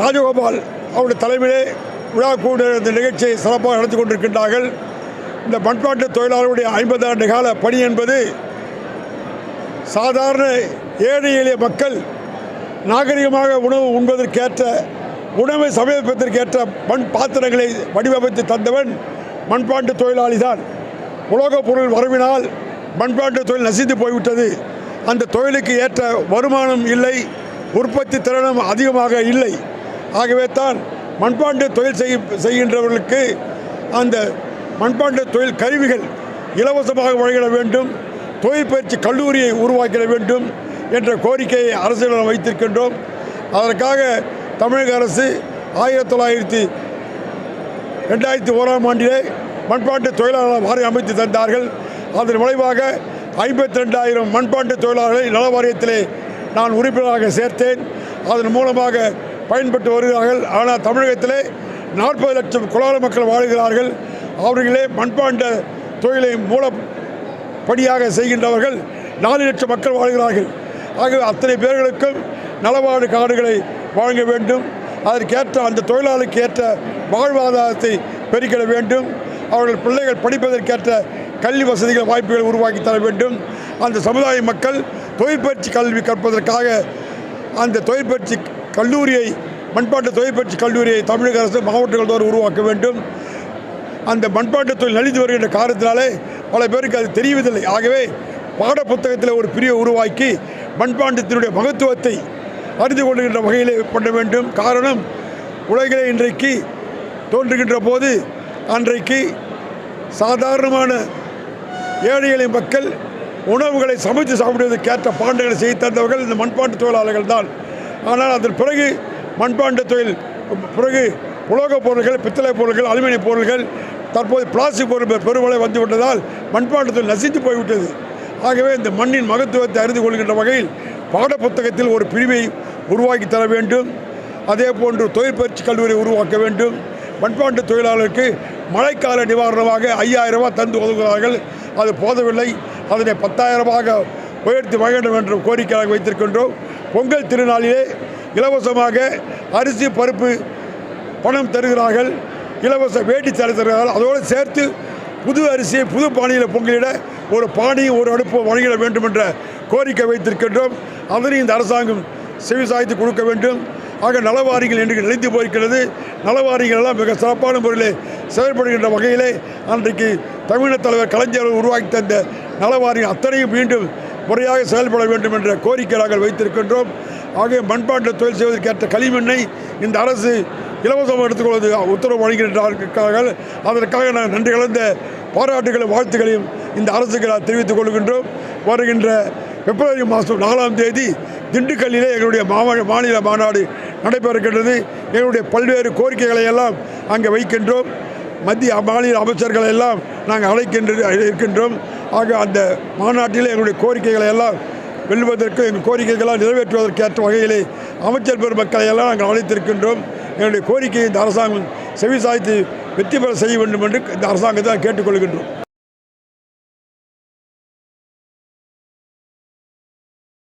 ராஜகோபால் அவருடைய தலைமையிலே விழா கூட இந்த நிகழ்ச்சியை சிறப்பாக நடத்தி கொண்டிருக்கின்றார்கள். இந்த பண்பாட்டு தொழிலாளருடைய ஐம்பது ஆண்டு கால பணி என்பது சாதாரண ஏழை எளிய மக்கள் நாகரிகமாக உணவு உண்பதற்கேற்ற உணவை சமீபத்திற்கேற்ற மண் பாத்திரங்களை வடிவமைத்து தந்தவன் மண்பாட்டு தொழிலாளி தான். உலோகப் பொருள் வரவினால் மண்பாட்டு தொழில் நசிந்து போய்விட்டது. அந்த தொழிலுக்கு ஏற்ற வருமானம் இல்லை உற்பத்தி திறனும் அதிகமாக இல்லை. ஆகவே தான் மண்பாண்டு தொழில் செய் செய்கின்றவர்களுக்கு அந்த மண்பாண்டு தொழில் கருவிகள் இலவசமாக வழங்கிட வேண்டும் தொழில் பயிற்சி கல்லூரியை உருவாக்கிட வேண்டும் என்ற கோரிக்கையை அரசிடம் வைத்திருக்கின்றோம். அதற்காக தமிழக அரசு ஆயிரத்தி தொள்ளாயிரத்தி ரெண்டாயிரத்தி ஓராம் ஆண்டிலே மண்பாட்டு தொழிலாளர் வாரியம் அமைத்து தந்தார்கள். அதன் விளைவாக ஐம்பத்தி ரெண்டாயிரம் மண்பாட்டு தொழிலாளர்களை நல வாரியத்திலே நான் உறுப்பினராக சேர்த்தேன். அதன் மூலமாக பயன்பட்டு வருகிறார்கள் ஆனால் தமிழகத்திலே நாற்பது லட்சம் குலால மக்கள் வாழ்கிறார்கள். அவர்களே மண்பாண்ட தொழிலை மூலப்படியாக செய்கின்றவர்கள் நாலு லட்சம் மக்கள் வாழ்கிறார்கள். ஆகவே அத்தனை பேர்களுக்கும் நலவாடு காடுகளை வழங்க வேண்டும். அதற்கேற்ற அந்த தொழிலாளிக்கு ஏற்ற வாழ்வாதாரத்தை பெருக்கிட வேண்டும். அவர்கள் பிள்ளைகள் படிப்பதற்கேற்ற கல்வி வசதிகள் வாய்ப்புகளை உருவாக்கி தர வேண்டும். அந்த சமுதாய மக்கள் தொழிற்பயிற்சி கல்வி கற்பதற்காக அந்த தொழிற்பயிற்சி கல்லூரியை மண்பாட்டு தொழிற்பயிற்சி கல்லூரியை தமிழக அரசு மாவட்டங்கள் தோறும் உருவாக்க வேண்டும். அந்த மண்பாட்டு தொழில் நலிந்து வருகின்ற காரணத்தினாலே பல பேருக்கு அது தெரியவதில்லை ஆகவே பாடப்புத்தகத்தில் ஒரு பிரிவை உருவாக்கி மண்பாண்டத்தினுடைய மகத்துவத்தை அறிந்து கொள்கின்ற வகையிலே பண்ண வேண்டும். காரணம் உலகிலே இன்றைக்கு தோன்றுகின்ற போது அன்றைக்கு சாதாரணமான ஏழைகளை மக்கள் உணவுகளை சமைத்து சாப்பிடுவதற்கேற்ற பாண்டங்களை செய்து தந்தவர்கள் இந்த மண்பாண்டு தொழிலாளர்கள் தான். ஆனால் அதன் பிறகு மண்பாண்ட தொழில் பிறகு உலோகப் பொருட்கள் பித்தளை பொருட்கள் அலுமினிய பொருட்கள் தற்போது பிளாஸ்டிக் பொருள் பெருமளை வந்துவிட்டதால் மண்பாண்ட தொழில் நசித்து போய்விட்டது. ஆகவே இந்த மண்ணின் மகத்துவத்தை அறிந்து கொள்கின்ற வகையில் பாடப்புத்தகத்தில் ஒரு பிரிவை உருவாக்கி தர வேண்டும். அதே போன்று தொழிற்பயிற்சி கல்லூரி உருவாக்க வேண்டும். மண்பாண்டு தொழிலாளருக்கு மழைக்கால நிவாரணமாக ஐயாயிரம் ரூபாய் தந்து உதவுகிறார்கள் அது போதவில்லை. அதனை பத்தாயிரமாக உயர்த்தி வழங்க வேண்டும் என்ற கோரிக்கையாக வைத்திருக்கின்றோம். பொங்கல் திருநாளிலே இலவசமாக அரிசி பருப்பு பணம் தருகிறார்கள். இலவச வேட்டி தலை தருகிறார்கள். அதோடு சேர்த்து புது அரிசியை புது பாணியில் பொங்கலிட ஒரு பாணி ஒரு அடுப்பு வழங்கிட வேண்டும் என்ற கோரிக்கை வைத்திருக்கின்றோம். அதனை இந்த அரசாங்கம் செவி சாய்த்து கொடுக்க வேண்டும். ஆக நலவாரிகள் என்று நிலைந்து போயிருக்கிறது. நலவாரிகள் எல்லாம் மிக சிறப்பான முறையில் செயல்படுகின்ற வகையிலே அன்றைக்கு தமிழக தலைவர் கலைஞர் உருவாக்கி தந்த நலவாரிகள் அத்தனையும் மீண்டும் முறையாக செயல்பட வேண்டும் என்ற கோரிக்கை நாங்கள் வைத்திருக்கின்றோம். ஆகவே மண்பாண்ட தொழில் செய்வதற்கேற்ற களிமண்ணை இந்த அரசு இலவசமாக எடுத்துக்கொள்வது உத்தரவு வழங்குகின்றார்கள் அதற்காக நான் நன்றி கலந்த பாராட்டுகளையும் வாழ்த்துக்களையும் இந்த அரசுக்கு நான் தெரிவித்துக் கொள்கின்றோம். வருகின்ற பிப்ரவரி மாதம் நாலாம் தேதி திண்டுக்கல்லிலே எங்களுடைய மாவட்ட மாநில மாநாடு நடைபெற இருக்கின்றது எங்களுடைய பல்வேறு கோரிக்கைகளை எல்லாம் அங்கே வைக்கின்றோம். மத்திய மாநில அமைச்சர்களை எல்லாம் நாங்கள் அழைக்கின்ற இருக்கின்றோம் ஆக அந்த மாநாட்டில் எங்களுடைய கோரிக்கைகளை எல்லாம் வெல்வதற்கு எங்கள் கோரிக்கைகளால் நிறைவேற்றுவதற்கேற்ற வகையிலே அமைச்சர் பெருமக்களை எல்லாம் நாங்கள் அழைத்திருக்கின்றோம். எங்களுடைய கோரிக்கையை இந்த அரசாங்கம் செவிசாய்த்து வெற்றி பெற செய்ய வேண்டும் என்று இந்த அரசாங்கத்தை கேட்டுக்கொள்கின்றோம்.